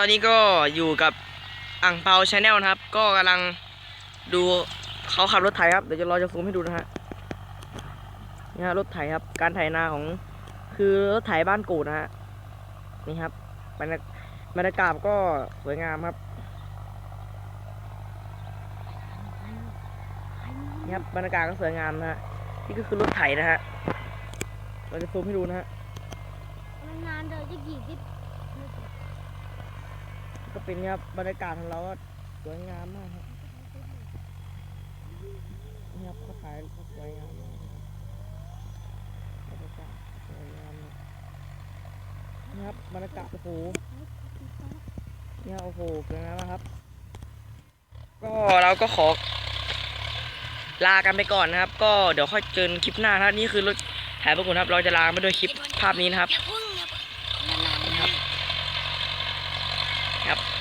ตอนนี้ก็อยู่กับอ่างเปาชาแนลนะครับ ก็กำลังดูเขาขับรถไถครับ เดี๋ยวจะรอจะซูมให้ดูนะฮะนี่ฮะรถไถครับ การไถนาของคือรถไถบ้านกูนะฮะนี่ครับบรรยาบรรยากาศก็สวยงามครับนี่ครับบรรยากาศก็สวยงามนะฮะนี่ก็คือรถไถนะฮะเราจะซูมให้ดูนะฮะนานเดี๋ยวจะกี่ที่ ก็เป็นครับบรรยากาศของเราก็สวยงามมากครับนี่ครับเขาขายสวยงามมากบรรยากาศสวยงามนี่ครับบรรยากาศโอ้โหนี่ครับโอ้โหสวยงามมากครับ ก็เราก็ขอ ลากันไปก่อนนะครับ ก็เดี๋ยวค่อยเจอคลิปหน้านะครับนี่คือรถถ่ายประกุนครับ เราจะลาไปด้วยคลิปภาพนี้นะครับ ครับ